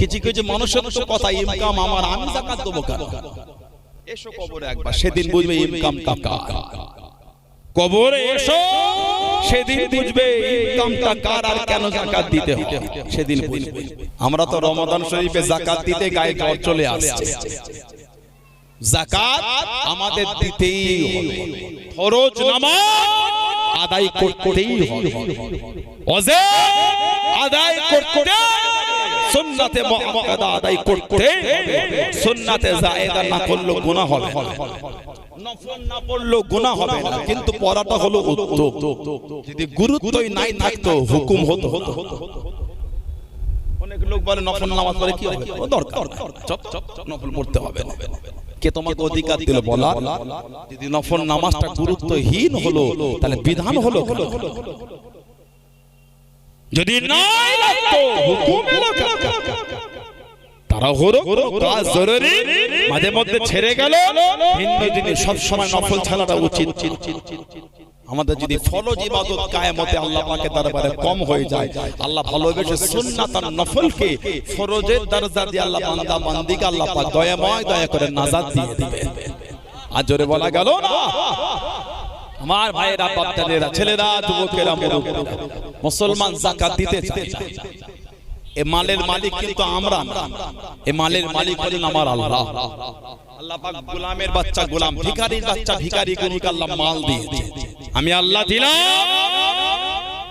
কিছু কিছু মানুষের তো কথা ইনকাম আমার আমি জাকাত দেবো কেন? এসো কবরে একবার সেদিন বুঝবে ইনকামটা কার। কবরে এসো সেদিন বুঝবে ইনকামটা কার আর কেন জাকাত দিতে হবে সেদিন বুঝবে। আমরা তো রমাদান শরীফে জাকাত দিতে গায়ে জ্বর চলে আসছে। জাকাত আমাদের দিতেই হবে। ফরজ নামাজ আদায় করতেই হবে। অজে আদায় করতে সুন্নাতে মুআক্কাদা আদায় করতে সুন্নাতে জায়েদা না করলে গুনাহ হবে। নফল না পড়লেও গুনাহ হবে না। কিন্তু পড়াটা হলো উত্তম যদি গুরুত্বই নাই থাকতো, হুকুম হতো। হতো অনেক লোক বলে, নফল নামাজ পড়ে কি হবে? দরকার। চপ চপ নফল পড়তে হবে না। কে তোমাকে অধিকার দিল বলা? যদি নফল নামাজটা গুরুত্বহীন হলো, তাহলে বিধান হলো? যদি নাই তারা মাঝে মধ্যে ছেড়ে ছাড়াটা উচিত। আমাদের যদি কায়ামতে আল্লাহ কম হয়ে যায়, আল্লাহ ভালোবেসে আল্লাহ দয়াময় দয়া করে নাজাত দিয়ে আর জোরে বলা গেল না। আমার ভাইয়েরা বাপদাদেরা ছেলেরা যুবকেরা মুরব্বীরা, মুসলমান জাকাত দিতে চায়। এ মালের মালিক কিন্তু আমরা না। এ মালের মালিক হলেন আমার আল্লাহ। আল্লাহ। পাক গোলামের বাচ্চা গোলাম ভিখারির বাচ্চা ভিখারি গুরুকে আল্লাহ মাল দিয়ে আমি আল্লাহ দিলাম।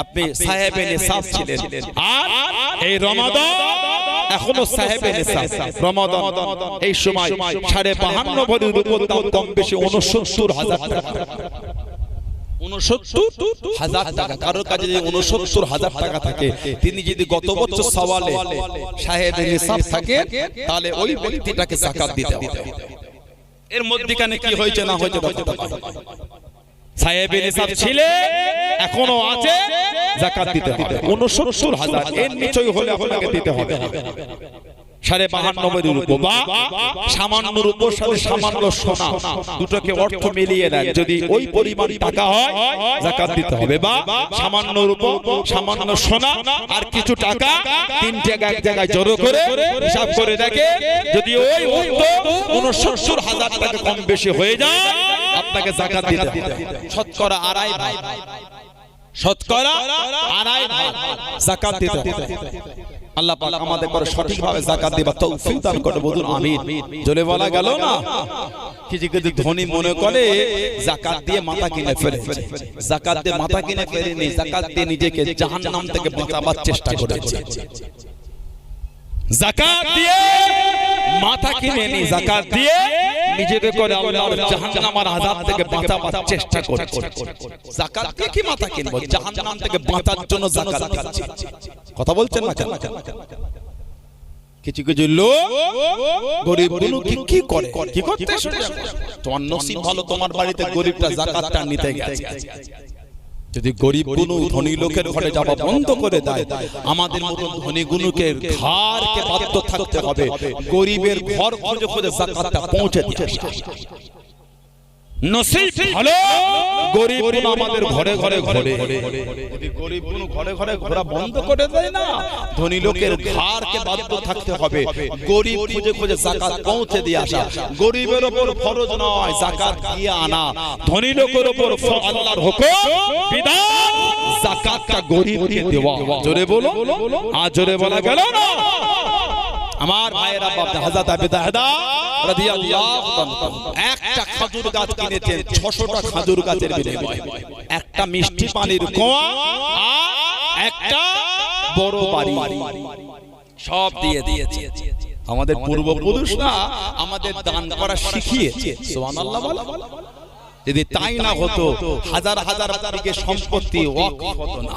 আপনি সাহেবে নিসাব ছিলেন। আর এই রমাদান এখনও সাহেবে নিসাব রমাদান। এই সময় সাড়ে বাহান্ন ভরির উপর দাম কম বেশি উনসত্তর হাজার টাকা। হাজার টাকা। কারোর কাছে যদি উনসত্তর হাজার টাকা থাকে তিনি যদি গত বছর সওয়ালে সাহেবের নিসাব থাকে তাহলে ওই ব্যক্তিটাকে জাকাত দিতে হবে। এর মধ্যখানে কি হয়েছে না হয়েছে সাহেবের নিসাব ছিলে এখনও আছে জাকাত দিতে হবে। উনসত্তর হাজার এর নিচই হলে আপনাকে দিতে হবে। সাড়ে বাহান্নবের উপর বা সামান্যর উপর সাথে সামান্য সোনা দুটোকে অর্থ মিলিয়ে দেন যদি ওই পরিমাণ টাকা হয় জাকাত দিতে হবে। বা সামান্যর উপর সামান্য সোনা আর কিছু টাকা তিন জায়গায় এক জায়গায় জড়ো করে হিসাব করে দেখে যদি ওই উনসত্তর হাজার টাকা কম বেশি হয়ে যায় আপনাকে জাকাত দিতে হবে। শতকরা আড়াই ভাই শতকরা আড়াই ভাগ। জাকাত দিতে হবে। আল্লাহ পাক আমাদের করে সঠিকভাবে জাকাত দিবা তৌফিক দান করে বলুন আমিন। জলে বলা গেল না? কিছু কিছু ধনী মনে করে জাকাত দিয়ে মাথা কিনে ফেলেছে জাকাত দিয়ে মাথা কিনে ফেলেনি জাকাত দিয়ে নিজেকে জাহান্নাম থেকে বাঁচাবার চেষ্টা করেছে। জাকাত দিয়ে মাথা কিনে নি জাকাত দিয়ে নিজেকে করে আল্লাহর জাহান্নামের আযাব থেকে বাঁচাবার চেষ্টা করছে। যাকাত দিয়ে কি মাথা কিনবো? জাহান্নাম থেকে বাঁচার জন্য যাকাত খাচ্ছি কথা বলছেন না কেন? কিছু কিছু লোক গরিব কি কি করে? কি করতে তোমার নসিব ভালো তোমার বাড়িতে গরিবটা জাকাতটা নিতে গেছে। যদি গরিব গুনু ধনী লোকের ঘরে যাওয়া বন্ধ করে দেয় আমাদের মতো ধনী গুনুকে ঘরকে বাধ্য থাকতে হবে। গরিবের ঘর খুঁজে খুঁজে পৌঁছে দিতে নসিব ভালো। গরিব আমাদের ঘরে ঘরে ঘরে গরিব ঘরে ঘরে ঘোরা বন্ধ করে দেয় না ধনী লোকের ঘরকে বাধ্য থাকতে হবে। গরিব খুঁজে খুঁজে জাকাত পৌঁছে দিয়ে আসা। গরিবের উপর ফরজ নয় জাকাত দিয়ে আনা। ধনী লোকের উপর আল্লাহর হুকুম। বিধান। জাকাতটা গরিবকে দেওয়া। জোরে বলো আর জোরে বলা গেল না। আমার ভাইয়েরা বাপ হাজাত আবি দাহদা রাদিয়াল্লাহু তাআলা একটা খাজুর গাছ কিনেছেন 600টা খাজুর গাছের বিনিময়ে। একটা মিষ্টি পানির কুয়া একটা বড় বাড়ি সব দিয়ে দিয়েছে। আমাদের পূর্বপুরুষরা আমাদের দান করা শিখিয়েছে। সুবহানাল্লাহ বলো। যদি তাই না হতো হাজার হাজার সম্পত্তি ওয়াকফ হতো না।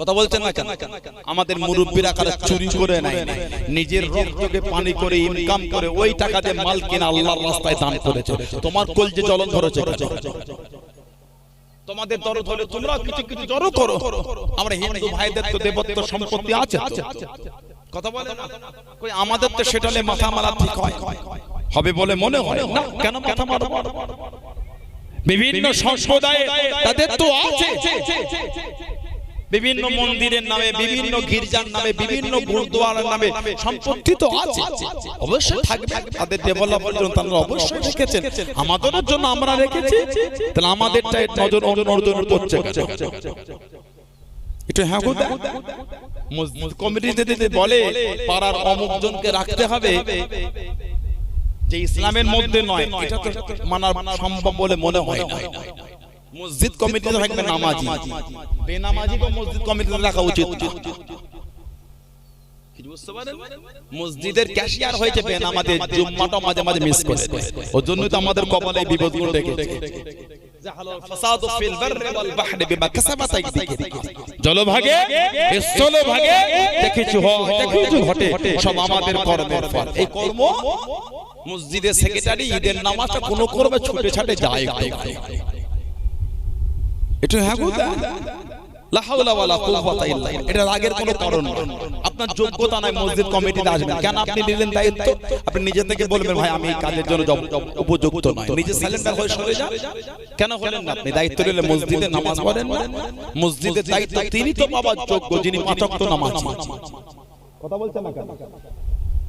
কথা বলছেন না কেন? আমাদের মুরব্বীরা কারা চুরি করে নেয় নাই। নিজের রক্তকে পানি করে ইনকাম করে ওই টাকা দিয়ে মাল কিনে আল্লাহর রাস্তায় দান করেছে। তোমার কল যে জ্বলন ধরেছে তোমাদের দরদ হলে তোমরা কিছু কিছু জড়ো করো। আমরা হিন্দু ভাইদের তো দেবত্ব সম্পত্তি আছে তো। কথা বলে না? কই আমাদের তো সেটালে মাথা মারা ঠিক হয়। হবে বলে মনে হয় না। কেন মাথা মারা? বিভিন্ন সম্প্রদায়ে তাদের তো আছে। বিভিন্ন মন্দিরের নামে বিভিন্ন গির্জার নামে বিভিন্ন গুরুদুয়ারার নামে সম্পত্তি তো আছে। অবশ্যই থাকবে। তাদের ডেভেলপের জন্য তারা অবশ্যই রেখেছেন। আমাদের জন্য আমরা রেখেছি। তাহলে আমাদেরটা নজর নজর করছে একটু হ্যাঁ মসজিদ যদি বলে পাড়ার অমুক জনকে রাখতে হবে যে ইসলামের মধ্যে নয় এটা তো মানার সম্ভব বলে মনে হয় না। মসজিদ কমিটিতে থাকবে নামাজি। বেনামাজিকে মসজিদ কমিটিতে রাখা উচিত? মসজিদের ক্যাশিয়ার হয়েছে বেনামাজের জুম্মাটা মাঝে মাঝে মিস করে। ওর জন্য তো আমাদের কপালে বিপদগুলো। জলভাগে স্থলভাগে ঘটে। সব আমাদের কর্মের ফল। এই কর্ম মসজিদের সেক্রেটারি ঈদের নামাজটা কোনো করবে ছুটে ছাটে যায় একটু। এটা হ্যাঁ গো দা। লা হাওলা ওয়ালা কুওয়াতা ইল্লা বিল্লাহ। এটার আগের কোনো কারণ নেই। আপনার যোগ্যতা নাই মসজিদ কমিটিতে আসবেন। কেন আপনি নিলেন দায়িত্ব? আপনি নিজে থেকে বলবেন ভাই আমি এই কাজের জন্য উপযুক্ত নয়। নিজে সাইলেন্টার হয়ে সরে যান। কেন হলেন না আপনি? দায়িত্ব নিলে মসজিদে নামাজ পড়েন না। মসজিদের দায়িত্ব তিনি তো পাবার যোগ্য যিনি পাঁচক তো নামাজ।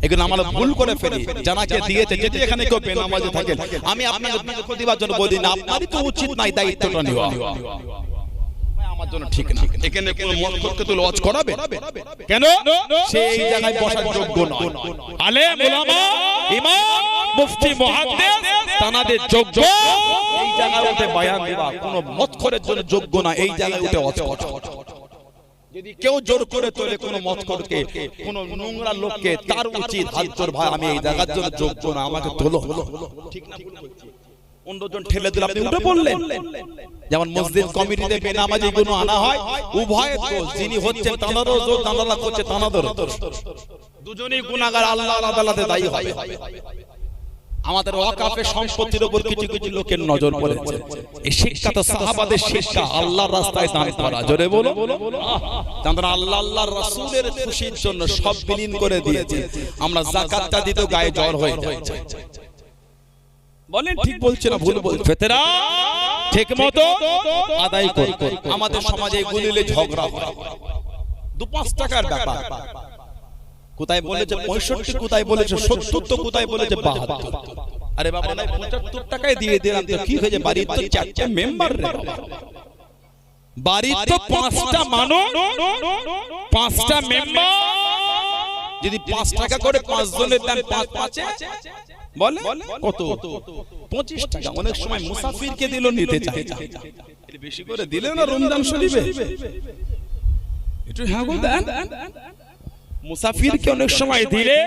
এগুলো আমরা ভুল করে ফেলি। জানাকে দিয়েছে যদি এখানে কেউ বেনামাজে থাকেন আমি আপনাকে জন্য বলি না আপনারই তো উচিত নাই দায়িত্বটা নেওয়া। আমার জন্য ঠিক না। এখানে কোনো মত তো লজ করাবে? কেন? সে এই জায়গায় বসার যোগ্য নয়। আলেম ওলামা ইমাম মুফতি মুহাদ্দিস তানাদের যোগ্য। এই জায়গায় উঠে বয়ান দেওয়া কোনো মত করার জন্য যোগ্য না এই জায়গায় উঠে অজ যদি কেউ জোর করে তোলে কোনো মত করকে কোন নোংরা লোককে, তার উচিত, হাত জোর, ভাই, আমি এই জায়গার জন্য যোগ্য না, আমাকে তোলো। ঠিক না অন্যজন ঠেলে দিল, আপনি উঠে যেমন মসজিদ কমিটিতে বেনামাজি আনা হয় উভয় দোষ, যিনি দোষ করছে দোষ। দুজনেই গুনাহগার, আল্লাহ আদালতে দায়ী হবে। আমাদের ওয়াকাফের সম্পত্তির উপর কিছু কিছু লোকের নজর পড়েছে। এই শিক্ষা তো সাহাবাদের শিক্ষা। আল্লাহর রাস্তায় দান করা। জোরে বলো তারা আল্লাহ আল্লাহর রাসূলের খুশির জন্য সব বিলীন করে দিয়েছে। আমরা যাকাতটা দিতে গায়ে জ্বর হয়ে যাচ্ছে বলেন ঠিক বলছে না ভুল বলছে। ফেতেরা ঠিক মতো আদায় কর। আমাদের সমাজে গুলিলে ঝগড়া হয়। দু পাঁচ টাকার ব্যাপার। কোথায় বলেছে পঁয়ষট্টি কোথায় বলেছে সত্তর তো কোথায় বলেছে বাহাত্তর? আরে বাবা নাই পঁচাত্তর টাকায় দিয়ে দিলাম তো কি হয়েছে? বাড়ির তো চারটে মেম্বার রে। বাড়ির তো পাঁচটা মানুষ। পাঁচটা মেম্বার যদি পাঁচ টাকা করে পাঁচ জনের দেন পাঁচ পাঁচে বলে কত? পঁচিশ টাকা। অনেক সময় মুসাফিরকে দিল নিতে চাই বেশি করে দিলে না রমজান শরীফে? একটু হ্যাঁ গো দেন। মুসাফিরকে অনেক সময় দিলে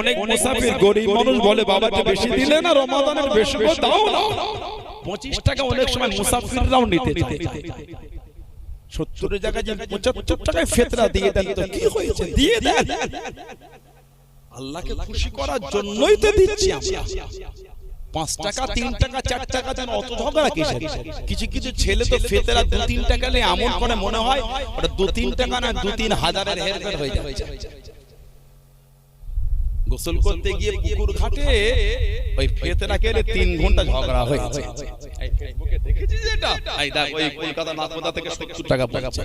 অনেক মুসাফির গরিব মানুষ বলে বাবাকে বেশি দিলে না রমাদানের বেশি দাও না। পঁচিশ টাকা অনেক সময় মুসাফিররাও নিতে চায়। সত্তরের জায়গায় যে পঁচাত্তর টাকায় ফেতরা দিয়ে দেন তো কি হয়েছে? দিয়ে দেন। আল্লাহকে খুশি করার জন্যই তো দিচ্ছি আমরা। পাঁচ টাকা তিন টাকা চার টাকা যেন অত ঝগড়া কিসের? কিছু কিছু ছেলে তো ফেতেরা দু তিন টাকা নিয়ে এমন করে মনে হয় ওটা দু তিন টাকা না দু তিন হাজারের হেরফের হয়ে যাচ্ছে গোসল করতে গিয়ে পুকুর ঘাটে ওই ফেতেরা কেলে তিন ঘণ্টা ঝগড়া হয়েছে দেখেছিস এটা? ওই কলকাতা নাথপোতা থেকে সত্তর টাকা পাচ্ছে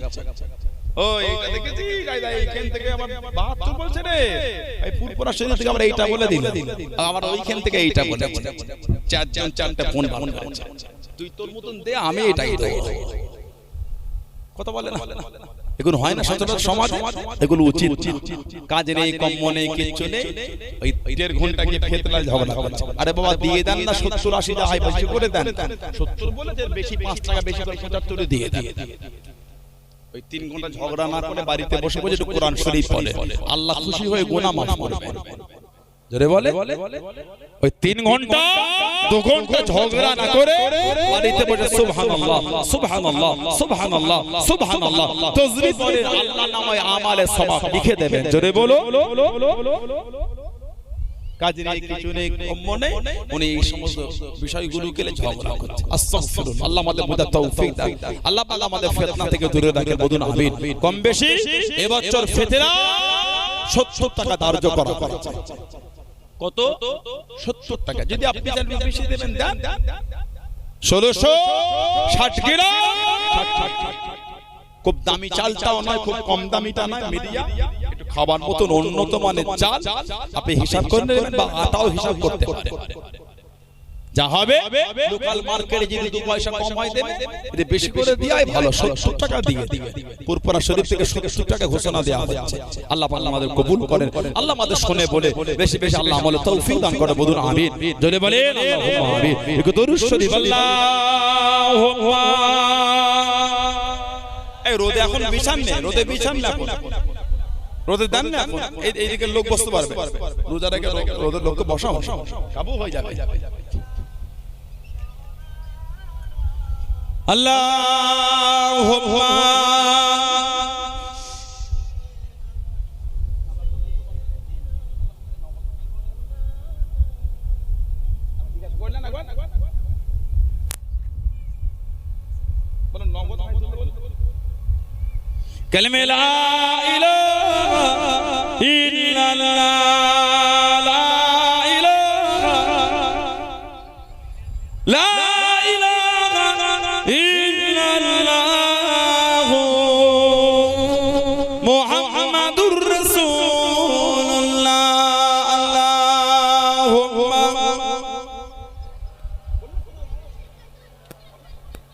ও এইটা দেখেছিস? সচরাচর সমাজ? এগুলো উচিত। কাজ নেই কম্ম নেই, কিচ্ছু নেই। ওই আরে বাবা, দিয়ে দেন না সত্তর আশি টাকা করে দেন। সত্তর বলে বেশি পাঁচ টাকা, বেশি পঁচাত্তরে দিয়ে দেন। ওই তিন ঘণ্টা ঝগড়া না করে বাড়িতে বসে বসে একটু কোরআন শরীফ পড়ে। আল্লাহ খুশি হয়ে গোনা মাফ করবে জোরে বলে? ওই তিন ঘণ্টা দু ঘণ্টা ঝগড়া না করে বাড়িতে বসে সুবহানাল্লাহ সুবহানাল্লাহ সুবহানাল্লাহ সুবহানাল্লাহ। তাসবিহ পড়ে আল্লাহ নামে আমালে সওয়াব লিখে দেবেন। জোরে বলো? কাজ নেই নেই, উনি এই সমস্ত বিষয়গুলোকে ঝগড়া করছে আল্লাহ তৌফিক দান। আল্লাহ পাক আমাদের ফিতনা থেকে দূরে রাখে বলুন আমিন। কম বেশি এবছর ফিতনা 70 টাকা ধার্য করা কত? 70 টাকা। যদি আপনি চান বেশি দেবেন, দেন। 1660 গ্রাম খুব দামি চালটাও নয়, খুব কম দামিটা নয় মিডিয়া খাবার মতন উন্নত মানের চাল আপনি হিসাব করে নেবেন বা আটাও হিসাব করতে পারেন। যা হবে লোকাল মার্কেটে যদি দু পয়সা কম হয় দেবে যদি বেশি করে দিয়াই ভালো 70 টাকা দিয়ে পুরপুরা শরীফ থেকে 70 টাকা ঘোষণা দেওয়া হচ্ছে। আল্লাহ পাক আমাদের কবুল করেন। আল্লাহ আমাদের শুনে বলে বেশি বেশি আল্লাহ আমলে তৌফিক দান করে বলুন আমিন। জোরে বলেন আল্লাহুম্মা আমিন। একটু দরুদ শরীফ আল্লাহুম্মা এই রোদে এখন বিছান নেই রোদে বিছান না রোদে দেন না এখন এই এইদিকে লোক বসতে পারবে রোজার আগে রো- রোদের লোককে বসাও কাবু হয়ে যাবে আল্লাহুম্মা كلمة لا إله إلا الله